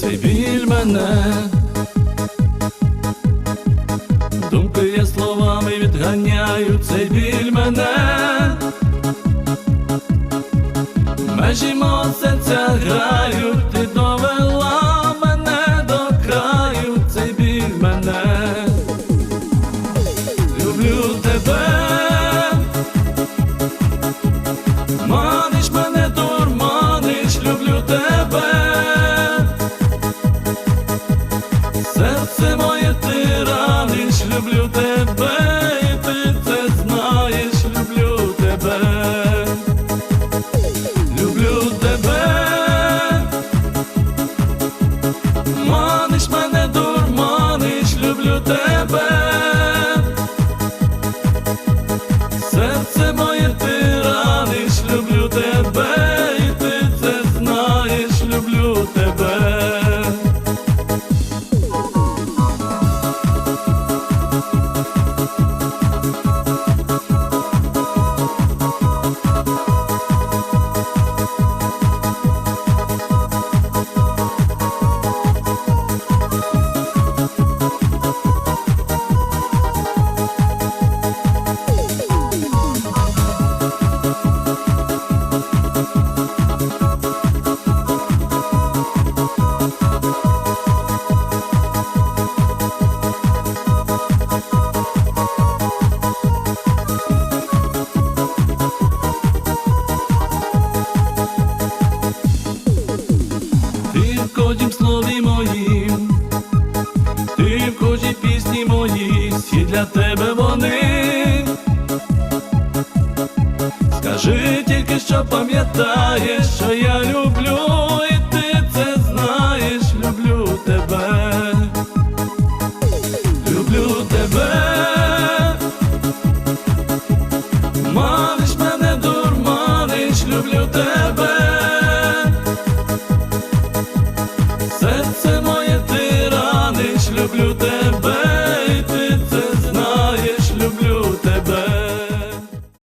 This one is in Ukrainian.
Цей біль мене, думки я словами відганяю, цей біль мене, межі мого серця грають, ти довела мене до краю, цей біль мене, люблю тебе. Люблю тебе, і ти це знаєш, люблю тебе, люблю тебе, маниш мене, дурманиш, люблю тебе. Моїй, всі для тебе вони. Скажи тільки, що пам'ятаєш, що я люблю, і ти це знаєш, люблю тебе, люблю тебе. Маниш мене, дурманиш, люблю тебе.